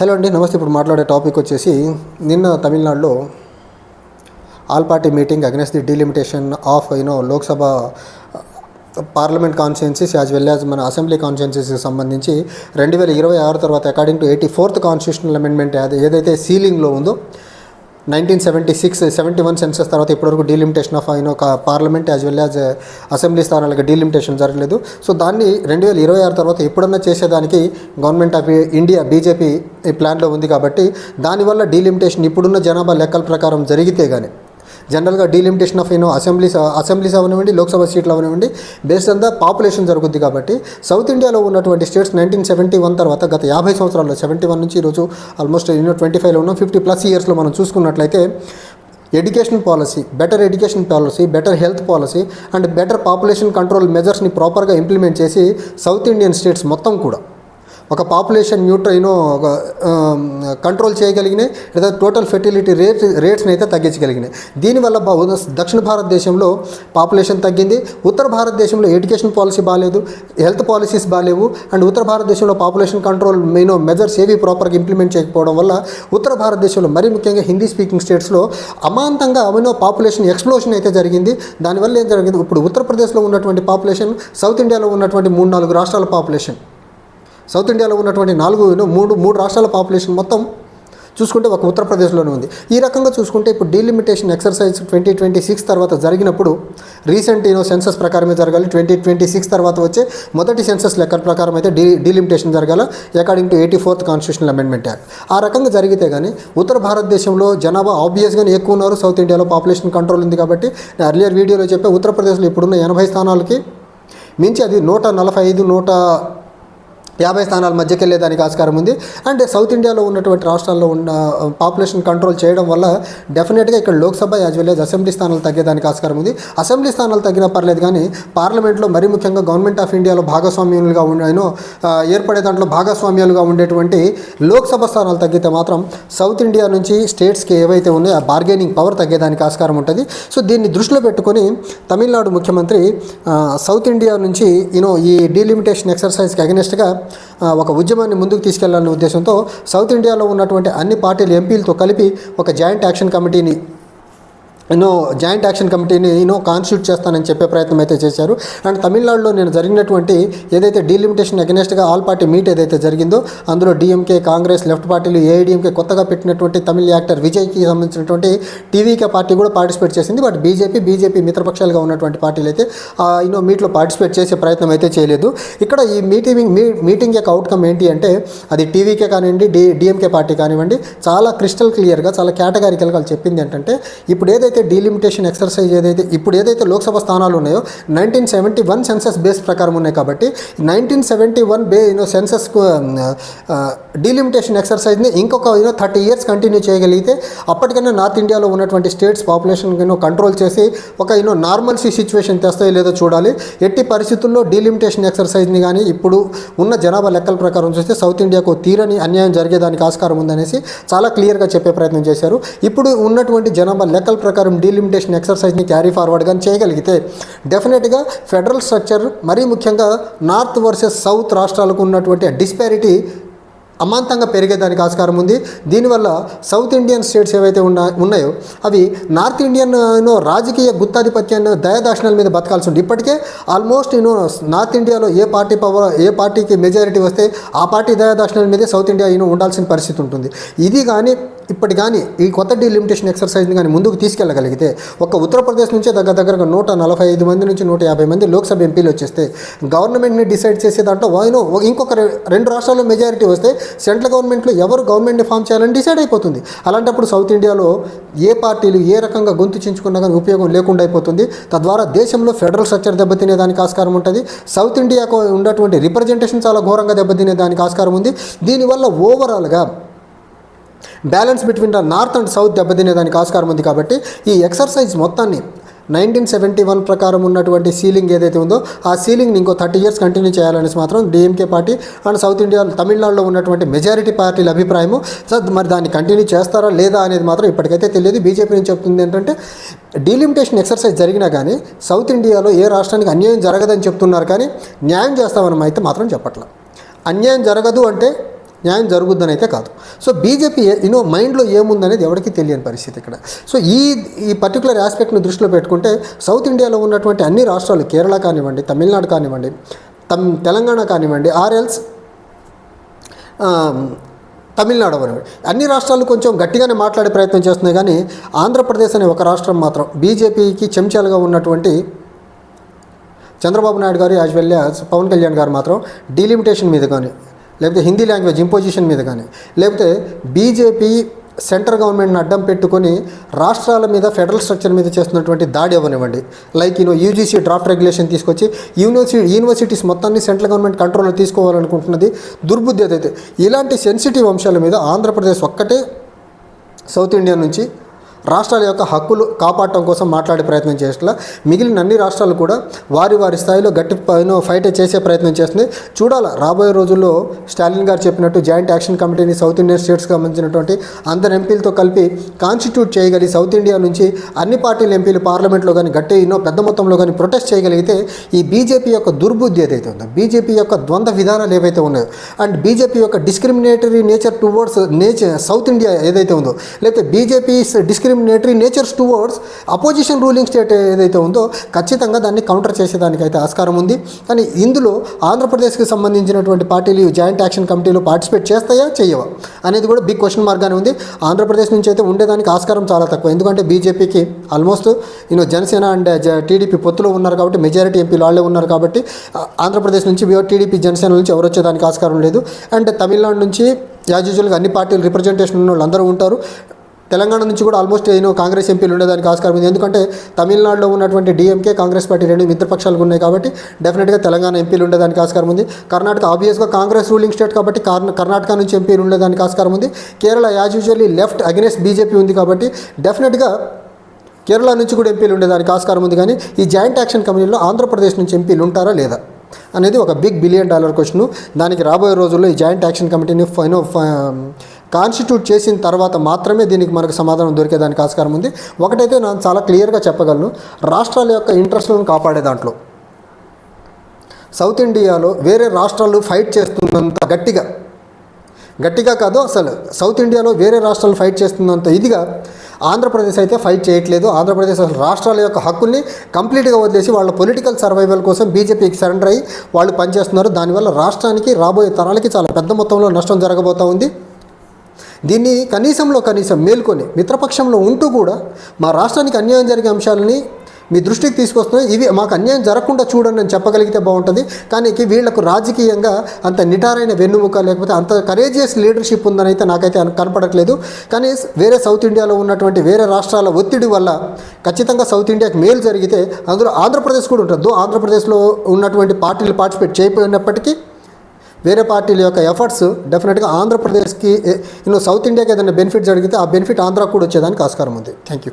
Hello అండి నమస్తే. ఇప్పుడు మాట్లాడే టాపిక్ వచ్చేసి నిన్న తమిళనాడులో all party meeting against the delimitation of you know Lok Sabha uh, parliament constituencies as well as మన అసెంబ్లీ కాన్స్టిట్యున్సీస్కి సంబంధించి రెండు వేల ఇరవై ఆరు తర్వాత according to eighty fourth constitutional amendment ఏదైతే సీలింగ్లో ఉందో nineteen seventy six seventy one census తర్వాత ఇప్పటివరకు డీలిమిటేషన్ ఆఫ్ అయిన ఒక parliament as well as assembly స్థానాలకు డీలిమిటేషన్ జరగలేదు. సో దాన్ని రెండు వేల ఇరవై ఆరు తర్వాత ఎప్పుడన్నా చేసేదానికి గవర్నమెంట్ ఆఫ్ ఇండియా బీజేపీ ఈ ప్లాన్లో ఉంది కాబట్టి దానివల్ల డీలిమిటేషన్ ఇప్పుడున్న జనాభా లెక్కల ప్రకారం జరిగితే కానీ జనరల్గా delimitation of you know assemblies assemblies అవనివ్వండి లోక్సభ సీట్లు అవనివ్వండి బేస్డ్ ఆన్ ద పాపులేషన్ జరుగుద్ది కాబట్టి సౌత్ ఇండియాలో ఉన్నటువంటి స్టేట్స్ నైన్టీన్ సెవెంటీ వన్ తర్వాత గత యాభై సంవత్సరాల్లో సెవెంటీ వన్ నుంచి ఈరోజు ఆల్మోస్ట్ యూనో ట్వంటీ ఫైవ్లో ఉన్నాం ఫిఫ్టీ ప్లస్ ఇయర్స్లో మనం చూసుకున్నట్లయితే education policy better education policy better health policy and better population control మెజర్స్ని ప్రాపర్గా ఇంప్లిమెంట్ చేసి సౌత్ ఇండియన్ స్టేట్స్ మొత్తం కూడా. ఒక పాపులేషన్ న్యూట్రైనో ఒక um, కంట్రోల్ చేయగలిగినాయి లేదా టోటల్ ఫెర్టిలిటీ రేట్ రేట్స్ని అయితే తగ్గించగలిగినాయి. దీనివల్ల దక్షిణ భారతదేశంలో పాపులేషన్ తగ్గింది. ఉత్తర భారతదేశంలో ఎడ్యుకేషన్ పాలసీ బాగాలేదు హెల్త్ పాలసీస్ బాగాలేవు అండ్ ఉత్తర భారతదేశంలో పాపులేషన్ కంట్రోల్ మెయిన్ మెజర్స్ ఏవి ప్రాపర్గా ఇంప్లిమెంట్ చేయకపోవడం వల్ల ఉత్తర భారతదేశంలో మరీ ముఖ్యంగా హిందీ స్పీకింగ్ స్టేట్స్లో అమాంతంగా అమినో పాపులేషన్ ఎక్స్ప్లోషన్ అయితే జరిగింది. దానివల్ల ఏం జరిగింది? ఇప్పుడు ఉత్తరప్రదేశ్లో ఉన్నటువంటి పాపులేషన్ సౌత్ ఇండియాలో ఉన్నటువంటి మూడు నాలుగు రాష్ట్రాల పాపులేషన్ సౌత్ ఇండియాలో ఉన్నటువంటి నాలుగు మూడు మూడు రాష్ట్రాల పాపులేషన్ మొత్తం చూసుకుంటే ఒక ఉత్తరప్రదేశ్లోనే ఉంది. ఈ రకంగా చూసుకుంటే ఇప్పుడు delimitation exercise twenty twenty six తర్వాత జరిగినప్పుడు రీసెంట్ యూనో సెన్సస్ ప్రకారమే జరగాలి. ట్వంటీ ట్వంటీ సిక్స్ తర్వాత వచ్చే మొదటి సెన్సస్ లెక్క ప్రకారం అయితే డీ డీలిమిటేషన్ జరగాల according to eighty fourth constitutional amendment act ఆ రకంగా జరిగితే కానీ ఉత్తర భారతదేశంలో జనాభా ఆబ్వియస్గానే ఎక్కువ ఉన్నారు. సౌత్ ఇండియాలో పాపులేషన్ కంట్రోల్ ఉంది కాబట్టి నేను అర్లియర్ వీడియోలో చెప్పే ఉత్తరప్రదేశ్లో ఇప్పుడున్న ఎనభై స్థానాలకి మించి అది నూట నలభై ఐదు నూట యాభై స్థానాల మధ్యకి వెళ్ళేదానికి ఆస్కారం ఉంది. అండ్ సౌత్ ఇండియాలో ఉన్నటువంటి రాష్ట్రాల్లో ఉన్న పాపులేషన్ కంట్రోల్ చేయడం వల్ల డెఫినెట్గా ఇక్కడ Lok Sabha as well as assembly స్థానాలు తగ్గేదానికి ఆస్కారం ఉంది. అసెంబ్లీ స్థానాలు తగ్గినా పర్లేదు కానీ పార్లమెంట్లో మరీ ముఖ్యంగా గవర్నమెంట్ ఆఫ్ ఇండియాలో భాగస్వామ్యులుగా ఉండేనో ఏర్పడే దాంట్లో భాగస్వామ్యాలుగా ఉండేటువంటి లోక్సభ స్థానాలు తగ్గితే మాత్రం సౌత్ ఇండియా నుంచి స్టేట్స్కి ఏవైతే ఉన్నాయో ఆ బార్గెనింగ్ పవర్ తగ్గేదానికి ఆస్కారం ఉంటుంది. సో దీన్ని దృష్టిలో పెట్టుకొని తమిళనాడు ముఖ్యమంత్రి సౌత్ ఇండియా నుంచి యూనో ఈ డీలిమిటేషన్ ఎక్సర్సైజ్కి అగెనెస్ట్గా ఒక ఉద్యమాన్ని ముందుకు తీసుకెళ్ళాలనే ఉద్దేశంతో సౌత్ ఇండియాలో ఉన్నటువంటి అన్ని పార్టీల ఎంపీలతో కలిపి ఒక జాయింట్ యాక్షన్ కమిటీని నేను జాయింట్ యాక్షన్ కమిటీని నేను కాన్స్టిట్యూట్ చేస్తానని చెప్పే ప్రయత్నం అయితే చేశారు. అండ్ తమిళనాడులో నేను జరిగినటువంటి ఏదైతే డీలిమిటేషన్ అగెనెస్ట్గా ఆల్ పార్టీ మీట్ ఏదైతే జరిగిందో అందులో డిఎంకే కాంగ్రెస్ లెఫ్ట్ పార్టీలు ఏఐడిఎంకే కొత్తగా పెట్టినటువంటి తమిళ యాక్టర్ విజయ్కి సంబంధించినటువంటి టీవీకే పార్టీ కూడా పార్టిసిపేట్ చేసింది. బట్ బీజేపీ బీజేపీ మిత్రపక్షాలుగా ఉన్నటువంటి పార్టీలు అయితే యూనో మీట్లో పార్టిసిపేట్ చేసే ప్రయత్నం అయితే చేయలేదు. ఇక్కడ ఈ మీటింగ్ మీ మీటింగ్ యొక్క అవుట్కమ్ ఏంటి అంటే అది టీవీకే కానివ్వండి డి డిఎంకే పార్టీ కానివ్వండి చాలా క్రిస్టల్ క్లియర్గా చాలా కేటగారికల్గా వాళ్ళు చెప్పింది ఏంటంటే ఇప్పుడు ఏదైతే డీలిమిటేషన్ ఎక్సర్సైజ్ ఏదైతే ఇప్పుడు ఏదైతే లోక్సభ స్థానాలు ఉన్నాయో nineteen seventy one census base ప్రకారం ఉన్నాయి కాబట్టి నైన్టీన్ సెవెంటీ వన్ బే యూనో సెన్సస్ డీలిమిటేషన్ ఎక్సర్సైజ్ని ఇంకొక యూనో థర్టీ ఇయర్స్ కంటిన్యూ చేయగలిగితే అప్పటికైనా నార్త్ ఇండియాలో ఉన్నటువంటి స్టేట్స్ పాపులేషన్ యూనో కంట్రోల్ చేసి ఒక యూనో నార్మల్సీ సిచ్యువేషన్ తెస్తాయో లేదో చూడాలి. ఎట్టి పరిస్థితుల్లో డీలిమిటేషన్ ఎక్సర్సైజ్ని కానీ ఇప్పుడు ఉన్న జనాభా లెక్కల ప్రకారం చూస్తే సౌత్ ఇండియాకు తీరని అన్యాయం జరిగేదానికి ఆస్కారం ఉందనేసి చాలా క్లియర్గా చెప్పే ప్రయత్నం చేశారు. ఇప్పుడు ఉన్నటువంటి జనాభా లెక్కల ప్రకారం డీలిమిటేషన్ ఎక్సర్సైజ్ని క్యారీ ఫార్వర్డ్ కానీ చేయగలిగితే డెఫినెట్గా ఫెడరల్ స్ట్రక్చర్ మరీ ముఖ్యంగా నార్త్ వర్సెస్ సౌత్ రాష్ట్రాలకు ఉన్నటువంటి డిస్పారిటీ అమాంతంగా పెరిగేదానికి ఆస్కారం ఉంది. దీనివల్ల సౌత్ ఇండియన్ స్టేట్స్ ఏవైతే ఉన్నా ఉన్నాయో అవి నార్త్ ఇండియన్ యూనో రాజకీయ గుత్తాధిపత్యాన్ని దయాదాక్షిణాల మీద బతకాల్సి ఉంది. ఇప్పటికే ఆల్మోస్ట్ యూనో నార్త్ ఇండియాలో ఏ పార్టీ పవర్ ఏ పార్టీకి మెజారిటీ వస్తే ఆ పార్టీ దయాదాక్షిణాల మీదే సౌత్ ఇండియా యూనో ఉండాల్సిన పరిస్థితి ఉంటుంది. ఇది కానీ ఇప్పటి కానీ ఈ కొత్త డీలిమిటేషన్ ఎక్సర్సైజ్ని కానీ ముందుకు తీసుకెళ్ళగలిగితే ఒక ఉత్తరప్రదేశ్ నుంచే దగ్గర దగ్గరగా నూట నలభై ఐదు మంది నుంచి నూట యాభై మంది లోక్సభ ఎంపీలు వచ్చేస్తే గవర్నమెంట్ని డిసైడ్ చేసే దాంట్లో వాయినో ఇంకొక రెండు రాష్ట్రాల్లో మెజారిటీ వస్తే సెంట్రల్ గవర్నమెంట్లో ఎవరు గవర్నమెంట్ని ఫామ్ చేయాలని డిసైడ్ అయిపోతుంది. అలాంటప్పుడు సౌత్ ఇండియాలో ఏ పార్టీలు ఏ రకంగా గొంతు చించుకున్నా కానీ ఉపయోగం లేకుండా అయిపోతుంది. తద్వారా దేశంలో ఫెడరల్ స్ట్రక్చర్ దెబ్బతినేదానికి ఆస్కారం ఉంటుంది. సౌత్ ఇండియాకు ఉన్నటువంటి రిప్రజెంటేషన్ చాలా ఘోరంగా దెబ్బతినే దానికి ఆస్కారం ఉంది. దీనివల్ల ఓవరాల్గా balance between the north and south దెబ్బతినేదానికి ఆస్కారం ఉంది కాబట్టి ఈ ఎక్సర్సైజ్ మొత్తాన్ని నైన్టీన్ సెవెంటీ వన్ ప్రకారం ఉన్నటువంటి సీలింగ్ ఏదైతే ఉందో ఆ సీలింగ్ని ఇంకో థర్టీ ఇయర్స్ కంటిన్యూ చేయాలనేసి మాత్రం DMK party and south India తమిళనాడులో ఉన్నటువంటి మెజారిటీ పార్టీల అభిప్రాయము. సో మరి దాన్ని కంటిన్యూ చేస్తారా లేదా అనేది మాత్రం ఇప్పటికైతే తెలియదు. బీజేపీ నుంచి చెప్తుంది ఏంటంటే డీలిమిటేషన్ ఎక్సర్సైజ్ జరిగినా కానీ సౌత్ ఇండియాలో ఏ రాష్ట్రానికి అన్యాయం జరగదని చెప్తున్నారు కానీ న్యాయం చేస్తామని అయితే మాత్రం చెప్పట్లేదు అన్యాయం జరగదు అంటే న్యాయం జరుగుద్దని అయితే కాదు. సో బీజేపీ యూనో మైండ్లో ఏముందనేది ఎవరికి తెలియని పరిస్థితి ఇక్కడ. సో ఈ ఈ పర్టికులర్ ఆస్పెక్ట్ని దృష్టిలో పెట్టుకుంటే సౌత్ ఇండియాలో ఉన్నటువంటి అన్ని రాష్ట్రాలు కేరళ కానివ్వండి తమిళనాడు కానివ్వండి తమ్ తెలంగాణ కానివ్వండి ఆర్ఎల్స్ తమిళనాడు అవనివ్వండి అన్ని రాష్ట్రాలు కొంచెం గట్టిగానే మాట్లాడే ప్రయత్నం చేస్తున్నాయి కానీ ఆంధ్రప్రదేశ్ అనే ఒక రాష్ట్రం మాత్రం బీజేపీకి చెంచాలుగా ఉన్నటువంటి Chandrababu Naidu garu as well as Pavan Kalyan garu మాత్రం డీలిమిటేషన్ మీద కానీ లేకపోతే హిందీ లాంగ్వేజ్ ఇంపోజిషన్ మీద కానీ. లేకపోతే బీజేపీ సెంట్రల్ గవర్నమెంట్ని అడ్డం పెట్టుకొని రాష్ట్రాల మీద ఫెడరల్ స్ట్రక్చర్ మీద చేస్తున్నటువంటి దాడి అవ్వనివ్వండి. Like you know UGC draft regulation తీసుకొచ్చి యూనివర్సిటీ యూనివర్సిటీస్ మొత్తాన్ని సెంట్రల్ గవర్నమెంట్ కంట్రోల్లో తీసుకోవాలనుకుంటున్నది దుర్బుద్ధి అదైతే. ఇలాంటి సెన్సిటివ్ అంశాల మీద ఆంధ్రప్రదేశ్ ఒక్కటే సౌత్ ఇండియా నుంచి రాష్ట్రాల యొక్క హక్కులు కాపాడటం కోసం మాట్లాడే ప్రయత్నం చేసిన మిగిలిన అన్ని రాష్ట్రాలు కూడా వారి వారి స్థాయిలో గట్టి పైన ఫైట్ చేసే ప్రయత్నం చేస్తుంది. చూడాలి రాబోయే రోజుల్లో స్టాలిన్ గారు చెప్పినట్టు జాయింట్ యాక్షన్ కమిటీని సౌత్ ఇండియన్ స్టేట్స్కి సంబంధించినటువంటి అందరు ఎంపీలతో కలిపి కాన్స్టిట్యూట్ చేయగలిగి సౌత్ ఇండియా నుంచి అన్ని పార్టీల ఎంపీలు పార్లమెంట్లో కానీ గట్టి ఎన్నో పెద్ద మొత్తంలో కానీ ప్రొటెస్ట్ చేయగలిగితే ఈ బీజేపీ యొక్క దుర్బుద్ధి ఏదైతే ఉందో బీజేపీ యొక్క ద్వంద్వ విధానాలు ఏవైతే ఉన్నాయో అండ్ బీజేపీ యొక్క discriminatory nature towards nature south India ఏదైతే ఉందో లేకపోతే BJP discriminatory natures towards opposition ruling state ఏదైతే ఉందో ఖచ్చితంగా దాన్ని కౌంటర్ చేసేదానికైతే ఆస్కారం ఉంది. కానీ ఇందులో ఆంధ్రప్రదేశ్కి సంబంధించినటువంటి పార్టీలు జాయింట్ యాక్షన్ కమిటీలో పార్టిసిపేట్ చేస్తాయా చేయవా? అనేది కూడా బిగ్ క్వశ్చన్ మార్గానే ఉంది. ఆంధ్రప్రదేశ్ నుంచి అయితే ఉండేదానికి ఆస్కారం చాలా తక్కువ. ఎందుకంటే బీజేపీకి almost you know Janasena and uh, TDP పొత్తులో ఉన్నారు కాబట్టి మెజారిటీ ఎంపీలు వాళ్ళే ఉన్నారు కాబట్టి ఆంధ్రప్రదేశ్ నుంచి టీడీపీ జనసేన నుంచి ఎవరు వచ్చేదానికి ఆస్కారం లేదు. అండ్ తమిళనాడు నుంచి యాజ్ యూజువల్గా అన్ని పార్టీలు రిప్రజెంటేషన్ ఉన్న వాళ్ళు అందరూ ఉంటారు. తెలంగాణ నుంచి కూడా ఆల్మోస్ట్ ఏదో కాంగ్రెస్ ఎంపీలు ఉండేదానికి ఆస్కారం ఉంది. ఎందుకంటే తమిళనాడులో ఉన్నటువంటి డిఎంకే కాంగ్రెస్ పార్టీ రెండు మిత్రపక్షాలు ఉన్నాయి కాబట్టి డెఫినెట్గా తెలంగాణ ఎంపీలు ఉండేదానికి ఆస్కారం ఉంది. కర్ణాటక ఆబ్వియస్గా కాంగ్రెస్ రూలింగ్ స్టేట్ కాబట్టి కర్ణాటక నుంచి ఎంపీలు ఉండేదానికి ఆస్కారం ఉంది. Kerala as usually left against BJP ఉంది కాబట్టి డెఫినెట్గా కేరళ నుంచి కూడా ఎంపీలు ఉండేదానికి ఆస్కారం ఉంది కానీ ఈ జాయింట్ యాక్షన్ కమిటీలో ఆంధ్రప్రదేశ్ నుంచి ఎంపీలు ఉంటారా లేదా అనేది ఒక బిగ్ బిలియన్ డాలర్ క్వశ్చన్ దానికి రాబోయే రోజుల్లో ఈ జాయింట్ యాక్షన్ కమిటీని ఫైనో కాన్స్టిట్యూట్ చేసిన తర్వాత మాత్రమే దీనికి మనకు సమాధానం దొరికేదానికి ఆస్కారం ఉంది. ఒకటైతే నేను చాలా క్లియర్గా చెప్పగలను. రాష్ట్రాల యొక్క ఇంట్రెస్ట్లను కాపాడే దాంట్లో. సౌత్ ఇండియాలో వేరే రాష్ట్రాలు ఫైట్ చేస్తున్నంత గట్టిగా గట్టిగా కాదు అసలు. సౌత్ ఇండియాలో వేరే రాష్ట్రాలు ఫైట్ చేస్తున్నంత ఇదిగా ఆంధ్రప్రదేశ్ అయితే ఫైట్ చేయట్లేదు. ఆంధ్రప్రదేశ్ అసలు రాష్ట్రాల యొక్క హక్కుల్ని కంప్లీట్గా వదిలేసి వాళ్ళ పొలిటికల్ సర్వైవల్ కోసం బీజేపీకి సరెండర్ అయ్యి వాళ్ళు పనిచేస్తున్నారు. దానివల్ల రాష్ట్రానికి రాబోయే తరాలకి చాలా పెద్ద మొత్తంలో నష్టం జరగబోతూ ఉంది. దీన్ని కనీసంలో కనీసం మేల్కొని మిత్రపక్షంలో ఉంటూ కూడా మా రాష్ట్రానికి అన్యాయం జరిగే అంశాలని మీ దృష్టికి తీసుకొస్తున్నాయి. ఇవి మాకు అన్యాయం జరగకుండా చూడండి అని చెప్పగలిగితే బాగుంటుంది. కానీ వీళ్ళకు రాజకీయంగా అంత నిటారైన వెన్నుముక లేకపోతే అంత కరేజియస్ లీడర్షిప్ ఉందని అయితే నాకైతే కనపడట్లేదు. కానీ వేరే సౌత్ ఇండియాలో ఉన్నటువంటి వేరే రాష్ట్రాల ఒత్తిడి వల్ల ఖచ్చితంగా సౌత్ ఇండియాకి మేలు జరిగితే అందులో ఆంధ్రప్రదేశ్ కూడా ఉంటుంది. ఆంధ్రప్రదేశ్లో ఉన్నటువంటి పార్టీలు పార్టిసిపేట్ చేయకపోయినప్పటికీ వేరే పార్టీల యొక్క ఎఫర్ట్స్ డెఫినెట్గా ఆంధ్రప్రదేశ్కి యూనో సౌత్ ఇండియాకి ఏదైనా బెనిఫిట్ జరిగితే ఆ బెనిఫిట్ ఆంధ్రాకు కూడా వచ్చేదానికి ఆస్కారం ఉంది. Thank you